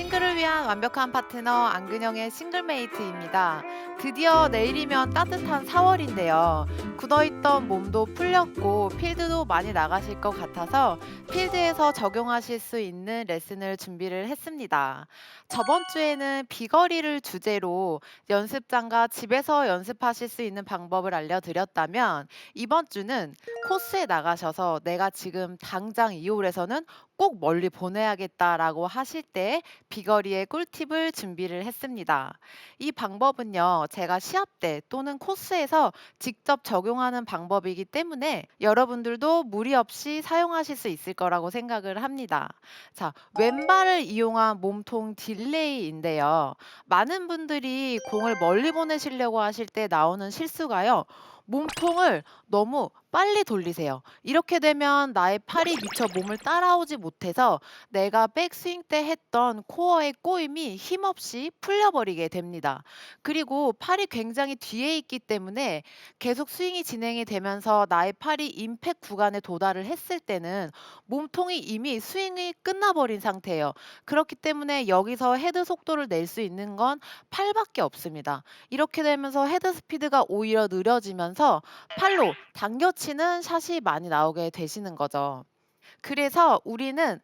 싱글을 위한 완벽한 파트너 안근영의 싱글메이트입니다. 드디어 내일이면 따뜻한 4월인데요. 굳어있던 몸도 풀렸고 필드도 많이 나가실 것 같아서 필드에서 적용하실 수 있는 레슨을 준비를 했습니다. 저번 주에는 비거리를 주제로 연습장과 집에서 연습하실 수 있는 방법을 알려드렸다면 이번 주는 코스에 나가셔서 내가 지금 당장 이 홀에서는 꼭 멀리 보내야겠다라고 하실 때 비거리의 꿀팁을 준비를 했습니다. 이 방법은요, 제가 시합 때 또는 코스에서 직접 적용하는 방법이기 때문에 여러분들도 무리 없이 사용하실 수 있을 거라고 생각을 합니다. 자, 왼발을 이용한 몸통 딜레이인데요. 많은 분들이 공을 멀리 보내시려고 하실 때 나오는 실수가요. 몸통을 너무 빨리 돌리세요. 이렇게 되면 나의 팔이 미처 몸을 따라오지 못해서 내가 백스윙 때 했던 코어의 꼬임이 힘없이 풀려버리게 됩니다. 그리고 팔이 굉장히 뒤에 있기 때문에 계속 스윙이 진행이 되면서 나의 팔이 임팩 구간에 도달을 했을 때는 몸통이 이미 스윙이 끝나버린 상태예요. 그렇기 때문에 여기서 헤드 속도를 낼 수 있는 건 팔밖에 없습니다. 이렇게 되면서 헤드 스피드가 오히려 느려지면서 팔로 당겨치는 샷이 많이 나오게 되시는 거죠. 그래서 우리는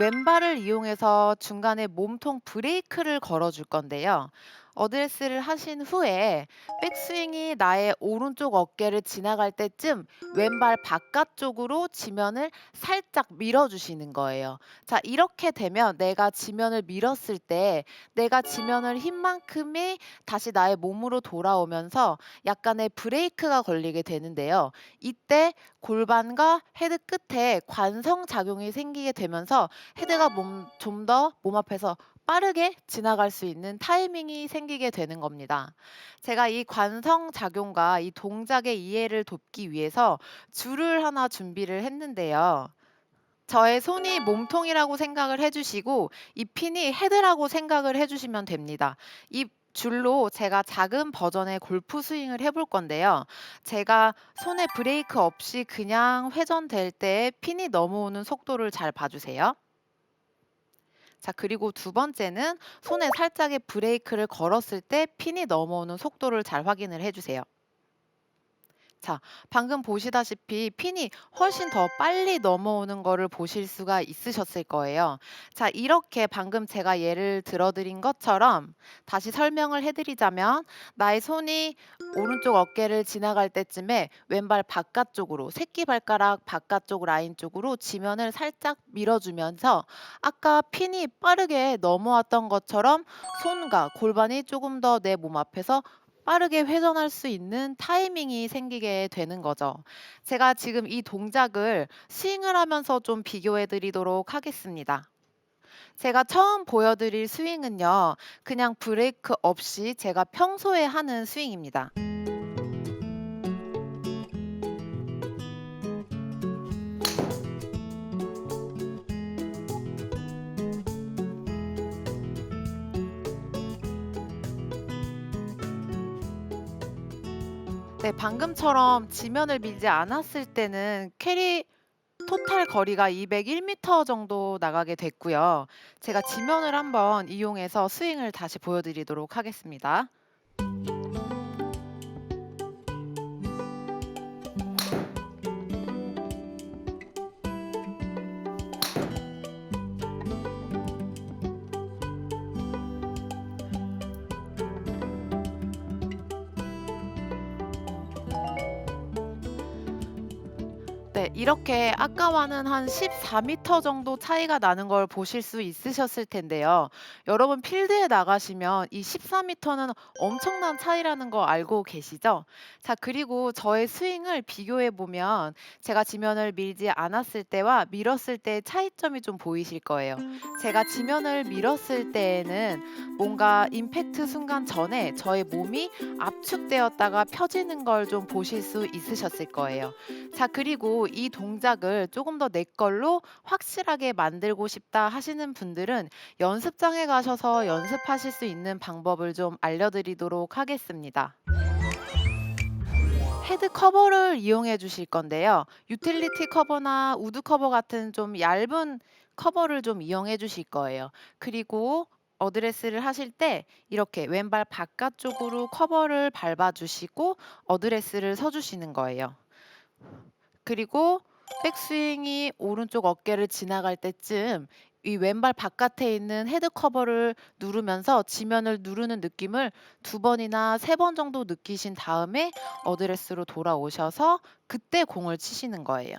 왼발을 이용해서 중간에 몸통 브레이크를 걸어 줄 건데요. 어드레스를 하신 후에 백스윙이 나의 오른쪽 어깨를 지나갈 때쯤 왼발 바깥쪽으로 지면을 살짝 밀어 주시는 거예요. 자, 이렇게 되면 내가 지면을 밀었을 때 내가 지면을 흰 만큼이 다시 나의 몸으로 돌아오면서 약간의 브레이크가 걸리게 되는데요. 이때 골반과 헤드 끝에 관성 작용이 생기게 되면서 헤드가 몸좀더 몸 앞에서 빠르게 지나갈 수 있는 타이밍이 생기게 되는 겁니다. 제가 이 관성 작용과 이 동작의 이해를 돕기 위해서 줄을 하나 준비를 했는데요. 저의 손이 몸통이라고 생각을 해 주시고 이 핀이 헤드라고 생각을 해 주시면 됩니다. 이 줄로 제가 작은 버전의 골프 스윙을 해볼 건데요. 제가 손에 브레이크 없이 그냥 회전될 때 핀이 넘어오는 속도를 잘 봐 주세요. 자, 그리고 두 번째는 손에 살짝의 브레이크를 걸었을 때 핀이 넘어오는 속도를 잘 확인을 해 주세요. 자, 방금 보시다시피 핀이 훨씬 더 빨리 넘어오는 거를 보실 수가 있으셨을 거예요. 자, 이렇게 방금 제가 예를 들어 드린 것처럼 다시 설명을 해 드리자면 나의 손이 오른쪽 어깨를 지나갈 때쯤에 왼발 바깥쪽으로 새끼발가락 바깥쪽 라인 쪽으로 지면을 살짝 밀어 주면서 아까 핀이 빠르게 넘어왔던 것처럼 손과 골반이 조금 더 내 몸 앞에서 빠르게 회전할 수 있는 타이밍이 생기게 되는 거죠. 제가 지금 이 동작을 스윙을 하면서 좀 비교해 드리도록 하겠습니다. 제가 처음 보여드릴 스윙은요, 그냥 브레이크 없이 제가 평소에 하는 스윙입니다. 네, 방금처럼 지면을 밀지 않았을 때는 캐리 토탈 거리가 201m 정도 나가게 됐고요. 제가 지면을 한번 이용해서 스윙을 다시 보여드리도록 하겠습니다. 네. 이렇게 아까와는 한 14m 정도 차이가 나는 걸 보실 수 있으셨을 텐데요. 여러분 필드에 나가시면 이 14m는 엄청난 차이라는 거 알고 계시죠? 자 그리고 저의 스윙을 비교해 보면 제가 지면을 밀지 않았을 때와 밀었을 때의 차이점이 좀 보이실 거예요. 제가 지면을 밀었을 때에는 뭔가 임팩트 순간 전에 저의 몸이 압축되었다가 펴지는 걸 좀 보실 수 있으셨을 거예요. 자, 그리고 이 동작을 조금 더 내 걸로 확실하게 만들고 싶다 하시는 분들은 연습장에 가셔서 연습하실 수 있는 방법을 좀 알려드리도록 하겠습니다. 헤드 커버를 이용해 주실 건데요. 유틸리티 커버나 우드 커버 같은 좀 얇은 커버를 좀 이용해 주실 거예요. 그리고 어드레스를 하실 때 이렇게 왼발 바깥쪽으로 커버를 밟아 주시고 어드레스를 서 주시는 거예요. 그리고 백스윙이 오른쪽 어깨를 지나갈 때쯤 이 왼발 바깥에 있는 헤드 커버를 누르면서 지면을 누르는 느낌을 두 번이나 세 번 정도 느끼신 다음에 어드레스로 돌아오셔서 그때 공을 치시는 거예요.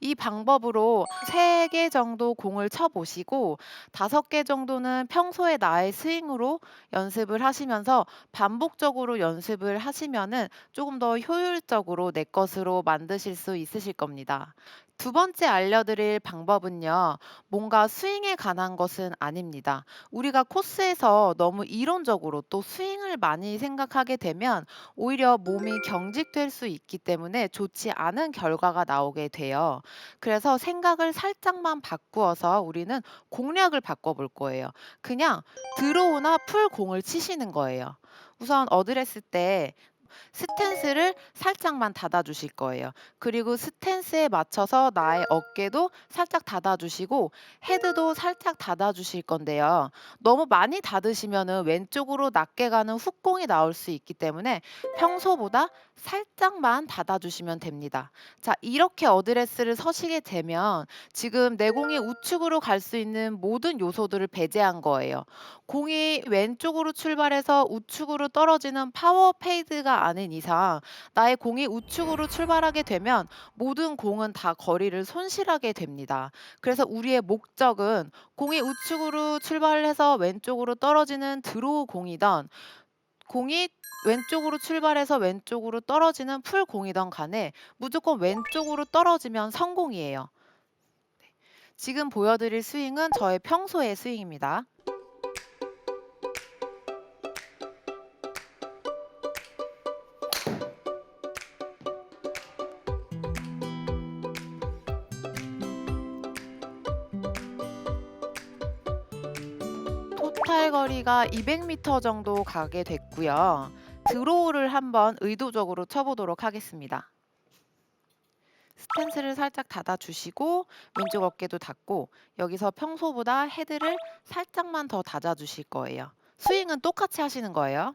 이 방법으로 3개 정도 공을 쳐 보시고 5개 정도는 평소에 나의 스윙으로 연습을 하시면서 반복적으로 연습을 하시면은 쪼금 더 효율적으로 내 것으로 만드실 수 있으실 겁니다. 두 번째 알려드릴 방법은요. 뭔가 스윙에 관한 것은 아닙니다. 우리가 코스에서 너무 이론적으로 또 스윙을 많이 생각하게 되면 오히려 몸이 경직될 수 있기 때문에 좋지 않은 결과가 나오게 돼요. 그래서 생각을 살짝만 바꾸어서 우리는 공략을 바꿔볼 거예요. 그냥 드로우나 풀 공을 치시는 거예요. 우선 어드레스 때 스탠스를 살짝만 닫아 주실 거예요. 그리고 스탠스에 맞춰서 나의 어깨도 살짝 닫아 주시고 헤드도 살짝 닫아 주실 건데요. 너무 많이 닫으시면은 왼쪽으로 낮게 가는 훅공이 나올 수 있기 때문에 평소보다 살짝만 닫아 주시면 됩니다. 자, 이렇게 어드레스를 서시게 되면 지금 내 공이 우측으로 갈 수 있는 모든 요소들을 배제한 거예요. 공이 왼쪽으로 출발해서 우측으로 떨어지는 파워 페이드가 아닌 이상 나의 공이 우측으로 출발하게 되면 모든 공은 다 거리를 손실하게 됩니다. 그래서 우리의 목적은 공이 우측으로 출발해서 왼쪽으로 떨어지는 드로우 공이든 공이 왼쪽으로 출발해서 왼쪽으로 떨어지는 풀 공이든 간에 무조건 왼쪽으로 떨어지면 성공이에요. 지금 보여드릴 스윙은 저의 평소의 스윙입니다. 토탈 거리가 200m 정도 가게 됐고요. 드로우를 한번 의도적으로 쳐보도록 하겠습니다. 스탠스를 살짝 닫아 주시고 왼쪽 어깨도 닫고 여기서 평소보다 헤드를 살짝만 더 닫아 주실 거예요. 스윙은 똑같이 하시는 거예요.